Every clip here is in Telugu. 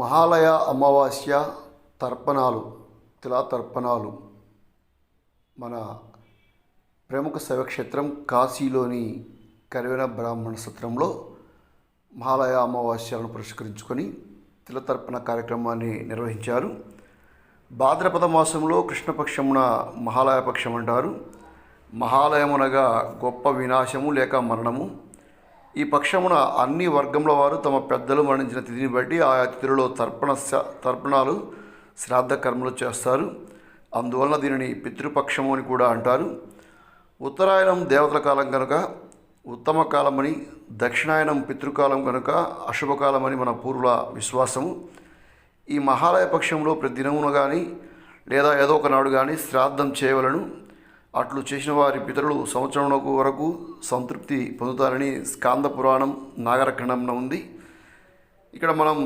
మహాలయ అమావాస్య తర్పణాలు తిలా తర్పణాలు మన ప్రముఖ శివక్షేత్రం కాశీలోని కరివెన బ్రాహ్మణ సత్రంలో మహాలయ అమావాస్యలను పురస్కరించుకొని తిలతర్పణ కార్యక్రమాన్ని నిర్వహించారు. భాద్రపద మాసంలో కృష్ణపక్షమున మహాలయ పక్షం అంటారు మహాలయమునగా గొప్ప వినాశము లేక మరణము. ఈ పక్షమున అన్ని వర్గముల వారు తమ పెద్దలు మరణించిన తిథిని బట్టి ఆయా తిథులలో తర్పణ శ- తర్పణాలు శ్రాద్ధ కర్మలు చేస్తారు. అందువలన దీనిని పితృపక్షము అని కూడా అంటారు. ఉత్తరాయణం దేవతల కాలం కనుక ఉత్తమ కాలమని దక్షిణాయనం పితృకాలం కనుక అశుభకాలమని మన పూర్వుల విశ్వాసము. ఈ మహాలయ పక్షంలో ప్రతి దినమున కానీ లేదా ఏదో ఒకనాడు కానీ శ్రాద్ధం చేయవలను. అట్లు చేసిన వారి పితరులు సంవత్సరమునకు వరకు సంతృప్తి పొందుతారని స్కాంద పురాణం నాగరఖండంలో ఉంది. ఇక్కడ మనం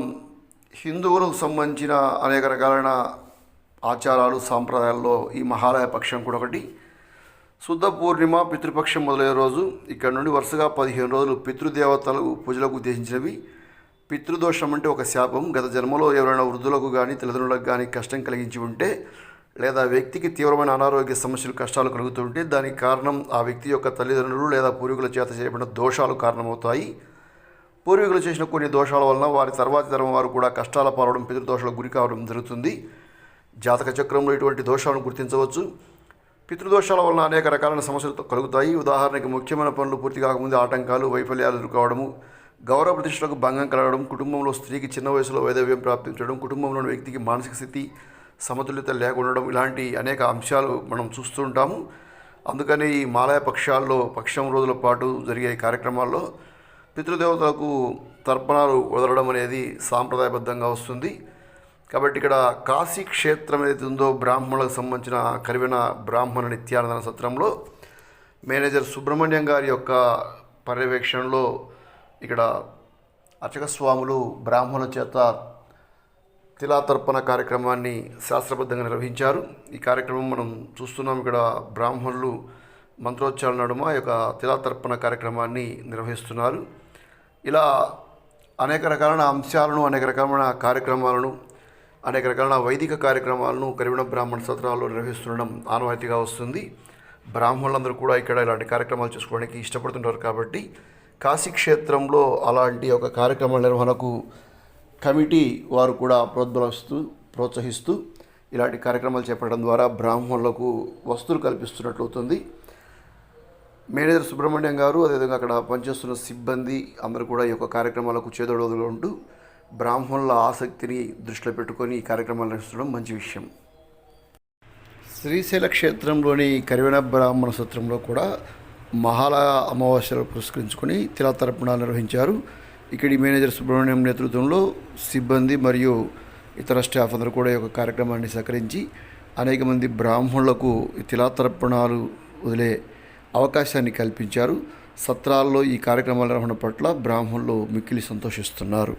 హిందువులకు సంబంధించిన అనేక రకాలైన ఆచారాలు సాంప్రదాయాల్లో ఈ మహాలయ పక్షం కూడా ఒకటి. శుద్ధ పూర్ణిమ పితృపక్షం మొదలయ్యే రోజు ఇక్కడ నుండి వరుసగా పదిహేను రోజులు పితృదేవతలు పూజలకు ఉద్దేశించినవి. పితృదోషం అంటే ఒక శాపం. గత జన్మలో ఎవరైనా వృద్ధులకు కానీ తల్లిదండ్రులకు కానీ కష్టం కలిగించి ఉంటే లేదా వ్యక్తికి తీవ్రమైన అనారోగ్య సమస్యలు కష్టాలు కలుగుతుంటే దానికి కారణం ఆ వ్యక్తి యొక్క తల్లిదండ్రులు లేదా పూర్వీకుల చేత చేయబడిన దోషాలు కారణమవుతాయి. పూర్వీకులు చేసిన కొన్ని దోషాల వలన వారి తర్వాతి తరం వారు కూడా కష్టాల పాలవడం పితృదోషాలకు గురి కావడం జరుగుతుంది. జాతక చక్రంలో ఇటువంటి దోషాలను గుర్తించవచ్చు. పితృదోషాల వలన అనేక రకాలైన సమస్యలు కలుగుతాయి. ఉదాహరణకి ముఖ్యమైన పనులు పూర్తి కాకముందే ఆటంకాలు వైఫల్యాలు ఎదుర్కోవడము గౌరవ ప్రతిష్టలకు భంగం కలగడం కుటుంబంలో స్త్రీకి చిన్న వయసులో వైదవ్యం ప్రాప్తించడం కుటుంబంలోని వ్యక్తికి మానసిక స్థితి సమతుల్యత లేకుండడం ఇలాంటి అనేక అంశాలు మనం చూస్తుంటాము అందుకని ఈ మాలయ పక్షాల్లో పక్షం రోజుల పాటు జరిగే ఈ కార్యక్రమాల్లో పితృదేవతలకు తర్పణాలు వదలడం అనేది సాంప్రదాయబద్ధంగా వస్తుంది. కాబట్టి ఇక్కడ కాశీ క్షేత్రం ఏదైతే ఉందో బ్రాహ్మణులకు సంబంధించిన కరివెన బ్రాహ్మణ నిత్యానందన సత్రంలో మేనేజర్ సుబ్రహ్మణ్యం గారి యొక్క పర్యవేక్షణలో ఇక్కడ అర్చక స్వాములు బ్రాహ్మణుల చేత తిలాతర్పణ కార్యక్రమాన్ని శాస్త్రబద్ధంగా నిర్వహించారు. ఈ కార్యక్రమం మనం చూస్తున్నాం ఇక్కడ బ్రాహ్మణులు మంత్రోచ్చారణ నడుమ ఈ యొక్క తిలాతర్పణ కార్యక్రమాన్ని నిర్వహిస్తున్నారు. ఇలా అనేక రకాలైన అంశాలను అనేక రకమైన కార్యక్రమాలను అనేక రకాలైన వైదిక కార్యక్రమాలను కరివిణ బ్రాహ్మణ సత్రాల్లో నిర్వహిస్తుండడం ఆనవాయితీగా వస్తుంది. బ్రాహ్మణులందరూ కూడా ఇక్కడ ఇలాంటి కార్యక్రమాలు చేసుకోవడానికి ఇష్టపడుతుంటారు కాబట్టి కాశీ క్షేత్రంలో అలాంటి ఒక కార్యక్రమాల నిర్వహణకు కమిటీ వారు కూడా ప్రోద్బలస్తూ ప్రోత్సహిస్తూ ఇలాంటి కార్యక్రమాలు చేపట్టడం ద్వారా బ్రాహ్మణులకు వస్తువులు కల్పిస్తున్నట్లు అవుతుంది. మేనేజర్ సుబ్రహ్మణ్యం గారు అదేవిధంగా అక్కడ పనిచేస్తున్న సిబ్బంది అందరూ కూడా ఈ యొక్క కార్యక్రమాలకు చేదోడోదుగా ఉంటూ బ్రాహ్మణుల ఆసక్తిని దృష్టిలో పెట్టుకొని ఈ కార్యక్రమాలు నడుస్తుండడం మంచి విషయం. శ్రీశైల క్షేత్రంలోని కరివెన బ్రాహ్మణ సత్రంలో కూడా మహాలయ అమావాస్యలు పురస్కరించుకొని తిలాతర్పణాలు నిర్వహించారు. ఇక్కడి మేనేజర్ సుబ్రహ్మణ్యం నేతృత్వంలో సిబ్బంది మరియు ఇతర స్టాఫ్ అందరూ కూడా ఈ యొక్క కార్యక్రమాన్ని సహకరించి అనేక మంది బ్రాహ్మణులకు తిలాతర్పణాలు వదిలే అవకాశాన్ని కల్పించారు. సత్రాల్లో ఈ కార్యక్రమాల నిర్వహణ పట్ల బ్రాహ్మణులు మిక్కిలి సంతోషిస్తున్నారు.